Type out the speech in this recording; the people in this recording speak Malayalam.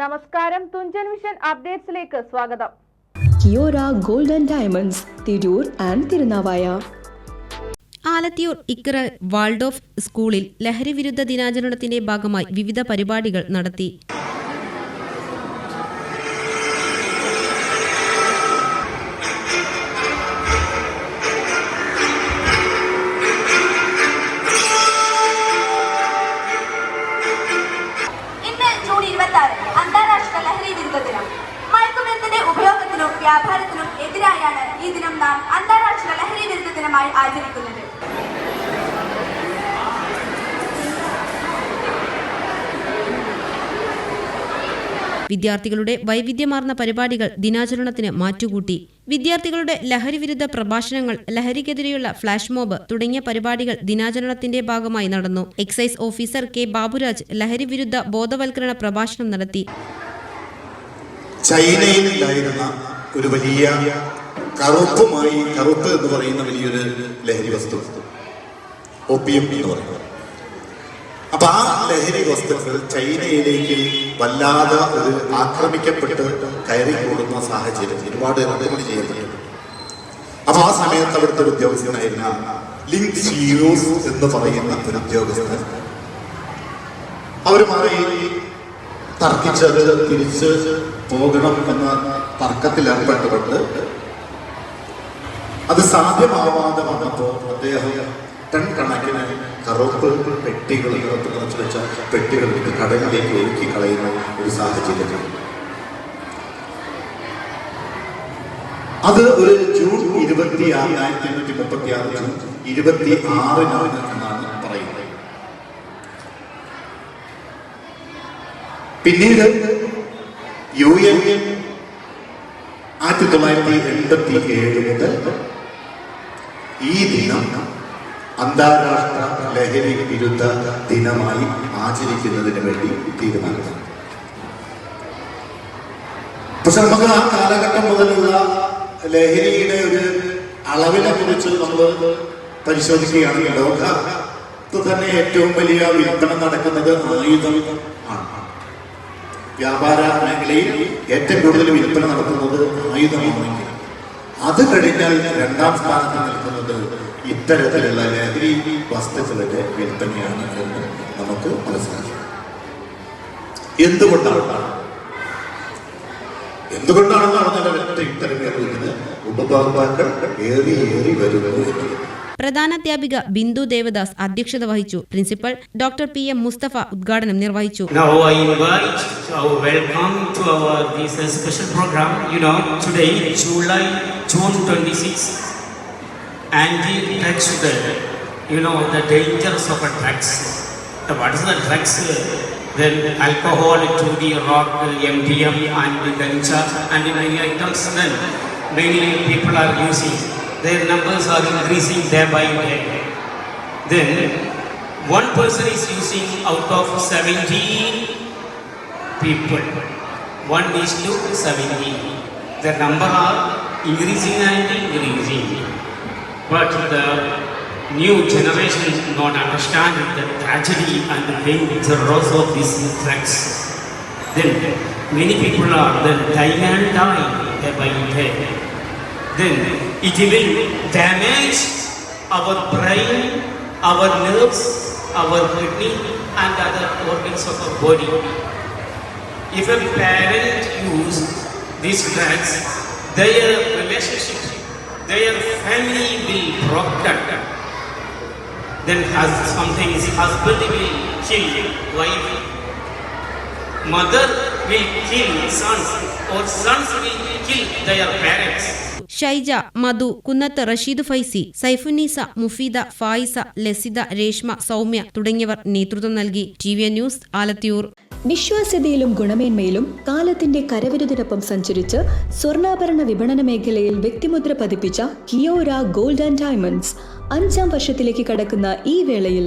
നമസ്കാരം. തുഞ്ചൻ മിഷൻ അപ്ഡേറ്റ്സിലേക്ക് സ്വാഗതം. Kiora golden and diamonds Tirur and Thirunavaya. Alathiyur ഇക്കറ Waldorf സ്കൂളിൽ ലഹരിവിരുദ്ധ ദിനാചരണത്തിന്റെ ഭാഗമായി വിവിധ പരിപാടികൾ നടത്തി. ആചരിക്കുന്നത് വിദ്യാർത്ഥികളുടെ വൈവിധ്യമാർന്ന പരിപാടികൾ ദിനാചരണത്തിന് മാറ്റുകൂട്ടി. വിദ്യാർത്ഥികളുടെ ലഹരിവിരുദ്ധ പ്രഭാഷണങ്ങൾ ലഹരിക്കെതിരെയുള്ള ഫ്ളാഷ് മോബ് തുടങ്ങിയ പരിപാടികൾ ദിനാചരണത്തിന്റെ ഭാഗമായി നടന്നു. എക്സൈസ് ഓഫീസർ കെ ബാബുരാജ് ലഹരിവിരുദ്ധ ബോധവൽക്കരണ പ്രഭാഷണം നടത്തി. ചൈനയിൽ ഉണ്ടായിരുന്ന ഒരു വലിയ കറുപ്പുമായി കറുപ്പ് എന്ന് പറയുന്ന വലിയൊരു ലഹരി വസ്തു. ഒപ്പിയം എന്ന് പറയുന്നത്. അപ്പൊ ആ ലഹരി വസ്തുക്കൾ ചൈനയിലേക്ക് വല്ലാതെ ഒരു ആക്രമിക്കപ്പെട്ട് കയറി കൂടുന്ന സാഹചര്യം ഒരുപാട് ഇറക്കുമതി ചെയ്യപ്പെട്ടു അപ്പൊ ആ സമയത്ത് അവിടുത്തെ ഉദ്യോഗസ്ഥനായിരുന്ന ലിങ്ക് ഷിയോസ് എന്ന് പറയുന്ന ഒരു ഉദ്യോഗസ്ഥൻ അവരുമായി തർക്കിച്ചത് തിരിച്ച് പോകണം എന്ന തർക്കത്തിൽ ഏർപ്പെട്ടുകൊണ്ട് അത് സാധ്യമാവാതെ വന്നപ്പോൾ അദ്ദേഹം ടൺ കണക്കിന് കറുപ്പ് പെട്ടികൾ ഇറത്ത് നിറച്ചു വെച്ച പെട്ടികൾ കടലിലേക്ക് ഒഴുക്കി കളയുന്ന ഒരു സാഹചര്യം അത് ഒരു ജൂൺ ഇരുപത്തി ആറ് ആയിരത്തി എണ്ണൂറ്റി മുപ്പത്തി ആറ് ജൂൺ ഇരുപത്തി ആറിനാണ് എന്നാണ് പറയുന്നത്. പിന്നീട് യു എൻ ആയിരത്തി തൊള്ളായിരത്തി എൺപത്തി ഏഴ് മുതൽ ഈ ദിനം അന്താരാഷ്ട്ര ലഹരി വിരുദ്ധ ദിനമായി ആചരിക്കുന്നതിന് വേണ്ടി തീരുമാനിച്ചു. പക്ഷെ നമുക്ക് ആ കാലഘട്ടം മുതലുള്ള ലഹരിയുടെ ഒരു അളവിനെ കുറിച്ച് നമ്മൾ പരിശോധിക്കുകയാണെങ്കിൽ ലോകത്ത് തന്നെ ഏറ്റവും വലിയ വിൽപ്പന നടക്കുന്നത് ആയുധം ആണ്. വ്യാപാര മേഖലയിൽ ഏറ്റവും കൂടുതൽ വിൽപ്പന നടത്തുന്നത് ആയുധമാണെങ്കിൽ അത് കഴിഞ്ഞാൽ രണ്ടാം സ്ഥാനത്ത് നിൽക്കുന്നത് ഇത്തരത്തിലുള്ള ലഹരി വസ്തുക്കളുടെ വിൽപ്പനയാണ് എന്ന് നമുക്ക് മനസ്സിലാക്കാം. എന്തുകൊണ്ടാണ്? എന്തുകൊണ്ടാണെന്ന് പറഞ്ഞാൽ ഒറ്റ ഇത്തരം ഉപഭോക്താക്കൾ ഏറി ഏറി വരുന്നത് എന്നുള്ളത്. പ്രധാനാധ്യാപിക ബിന്ദു ദേവദാസ് അധ്യക്ഷത വഹിച്ചു principal doctor P M Mustafa ഉദ്ഘാടനം നിർവഹിച്ചു Now I invite our welcome to our this uh, special program. You know, today July June 26, anti-drugs day. You know the dangers of a drugs. Uh, What is the drugs? Then alcohol, 2D, rock, MDM, and ganja, and many items. Then many people are using. Their numbers are increasing day by day. Then one person is using out of 17 people. One is to 70. The number are increasing and increasing. But the new generation not understand the tragedy and the dangers of these drugs. Then many people are then dying and dying day by day. Then it will damage our brain, our nerves, our kidney and other organs of our body. If a parent use these drugs, their relationship, their family will broken. Then has something husband will kill wife, mother will kill sons, or sons will kill their parents. Shaija മധു കുന്നത്ത് റഷീദ് ഫൈസി സൈഫുന്നീസ മുഫീദ ഫായിസ ലസിത രേഷ്മ സൗമ്യ തുടങ്ങിയവർ നേതൃത്വം നൽകി ടി വി ന്യൂസ് ആലത്തിയൂർ വിശ്വാസ്യതയിലും ഗുണമേന്മയിലും കാലത്തിന്റെ കരവിരുതിനൊപ്പം സഞ്ചരിച്ച് സ്വർണാഭരണ വിപണന മേഖലയിൽ വ്യക്തിമുദ്ര പതിപ്പിച്ച കിയോര ഗോൾഡ് ആൻഡ് ഡയമണ്ട്സ് അഞ്ചാം വർഷത്തിലേക്ക് കടക്കുന്ന ഈ വേളയിൽ